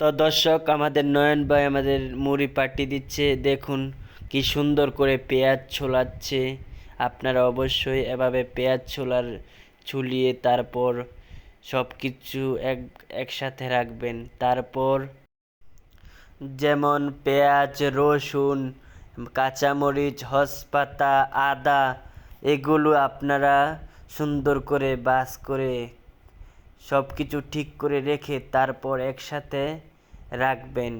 তো দর্শক, আমাদের নয়ন ভাই আমাদের মুড়ি পাটি দিচ্ছে। দেখুন কি সুন্দর করে পেঁয়াজ ছোলাচ্ছে। আপনারা অবশ্যই এভাবে পেঁয়াজ ছোলার ছুলিয়ে তারপর সব কিছু এক, একসাথে রাখবেন। তারপর যেমন পেঁয়াজ, রসুন, কাঁচামরিচ হসপাতা আদা, এগুলো আপনারা সুন্দর করে বাস করে সব কিছু ঠিক করে রেখে তারপর একসাথে রাখবেন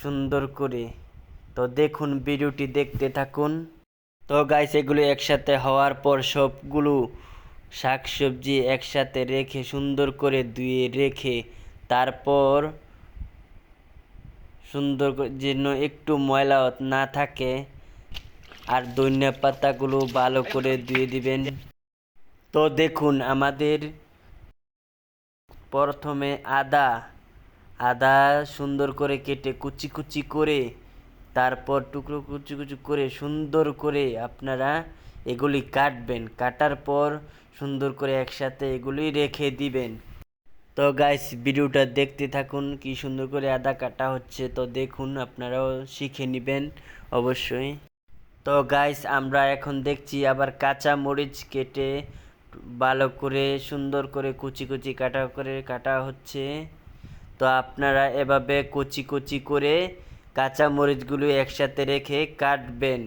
সুন্দর করে। তো দেখুন, ভিডিওটি দেখতে থাকুন। তো গাইস এগুলো একসাথে হওয়ার পর সবগুলো শাকসবজি একসাথে রেখে সুন্দর করে ধুয়ে রেখে তারপর সুন্দর যেন একটু ময়লা না থাকে আর ধনিয়া পাতাগুলো ভালো করে ধুয়ে দিবেন। তো দেখুন, আমাদের প্রথমে আদা আদা সুন্দর করে কেটে কুচি কুচি করে, তারপর টুকরো কুচি কুচি করে সুন্দর করে আপনারা এগুলি কাটবেন। কাটার পর সুন্দর করে একসাথে এগুলি রেখে দিবেন। তো গাইস ভিডিওটা দেখতে থাকুন, কি সুন্দর করে আদা কাটা হচ্ছে। তো দেখুন, আপনারাও শিখে নেবেন অবশ্যই। তো গাইস আমরা এখন দেখছি আবার কাঁচা মরিচ কেটে ভালো করে, সুন্দর করে কুচি কুচি কাটা করে, কাটা হচ্ছে। তো আপনারা এভাবে কুচি কুচি করে কাঁচা মরিচগুলো একসাথে রেখে কাটবেন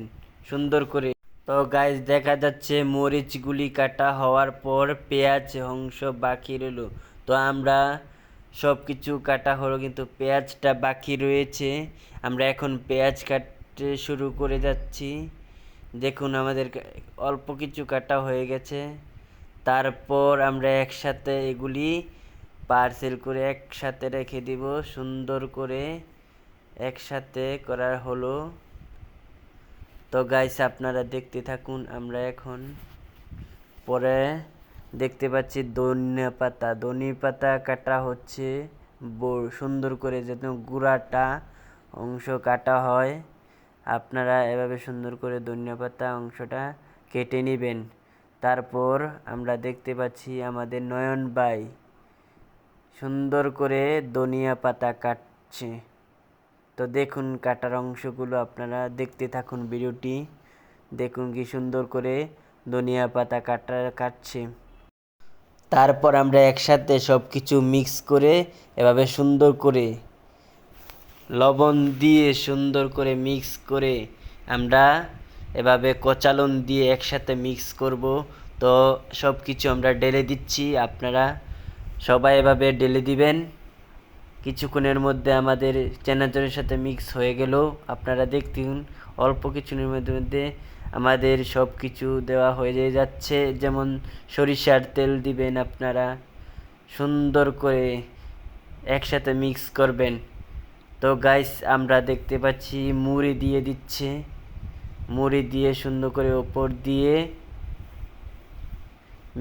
সুন্দর করে। তো গাইস দেখা যাচ্ছে মরিচগুলি কাটা হওয়ার পর পেঁয়াজ অংশ বাকি রইল। তো আমরা সব কিছু কাটা হলো, কিন্তু পেঁয়াজটা বাকি রয়েছে। আমরা এখন পেঁয়াজ কাটতে শুরু করে যাচ্ছি। দেখুন আমাদের অল্প কিছু কাটা হয়ে গেছে। তারপর আমরা একসাথে এগুলি পার্সেল করে একসাথে রেখে দিব। সুন্দর করে একসাথে করা হলো। তো গাইস আপনারা দেখতে থাকুন, আমরা এখন পরে দেখতে পাচ্ছি ধনিয়া পাতা। ধনিয়া পাতা কাটা হচ্ছে সুন্দর করে যেন গুঁড়াটা অংশ কাটা হয়। আপনারা এভাবে সুন্দর করে ধনিয়া পাতা অংশটা কেটে নেবেন। তারপর আমরা দেখতে পাচ্ছি আমাদের নয়ন ভাই সুন্দর করে ধনিয়া পাতা কাটছে। তো দেখুন কাটার অংশগুলো আপনারা দেখতে থাকুন ভিডিওটি। দেখুন কি সুন্দর করে ধনিয়া পাতা কাটা, কাটছে। তারপর আমরা একসাথে সব কিছু মিক্স করে এভাবে সুন্দর করে লবণ দিয়ে সুন্দর করে মিক্স করে আমরা এভাবে কচালন দিয়ে একসাথে মিক্স করব। তো সব কিছু আমরা ঢেলে দিচ্ছি, আপনারা সবাই এভাবে ঢেলে দিবেন। কিছুক্ষণের মধ্যে আমাদের চেনাচুরের সাথে মিক্স হয়ে গেল। আপনারা দেখতেন অল্প মধ্যে মধ্যে আমাদের সব কিছু দেওয়া হয়ে যাচ্ছে। যেমন সরিষার তেল দিবেন আপনারা, সুন্দর করে একসাথে মিক্স করবেন। তো গাইস আমরা দেখতে পাচ্ছি, মুড়ি দিয়ে দিচ্ছে। মুড়ি দিয়ে সুন্দর করে ওপর দিয়ে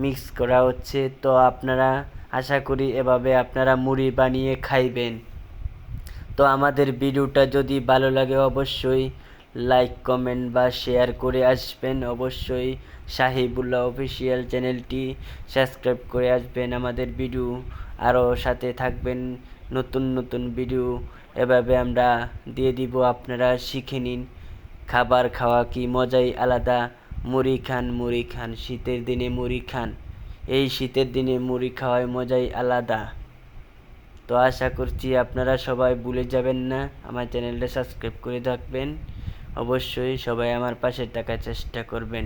মিক্স করা হচ্ছে। তো আপনারা আশা করি এভাবে আপনারা মুড়ি বানিয়ে খাইবেন। তো আমাদের ভিডিওটা যদি ভালো লাগে অবশ্যই লাইক কমেন্ট বা শেয়ার করে আসবেন। অবশ্যই সাহিবুল্লাহ অফিসিয়াল চ্যানেলটি সাবস্ক্রাইব করে আসবেন আমাদের ভিডিও। আরও সাথে থাকবেন নতুন নতুন ভিডিও। এভাবে আমরা দিয়ে দিব, আপনারা শিখে নিন। খাবার খাওয়া কি মজাই আলাদা? মুড়ি খান মুড়ি খান, শীতের দিনে মুড়ি খান। এই শীতের দিনে মুড়ি খাওয়ায় মজাই আলাদা। তো আশা করছি আপনারা সবাই ভুলে যাবেন না, আমার চ্যানেলটা সাবস্ক্রাইব করে থাকবেন। অবশ্যই সবাই আমার পাশে থাকার চেষ্টা করবেন।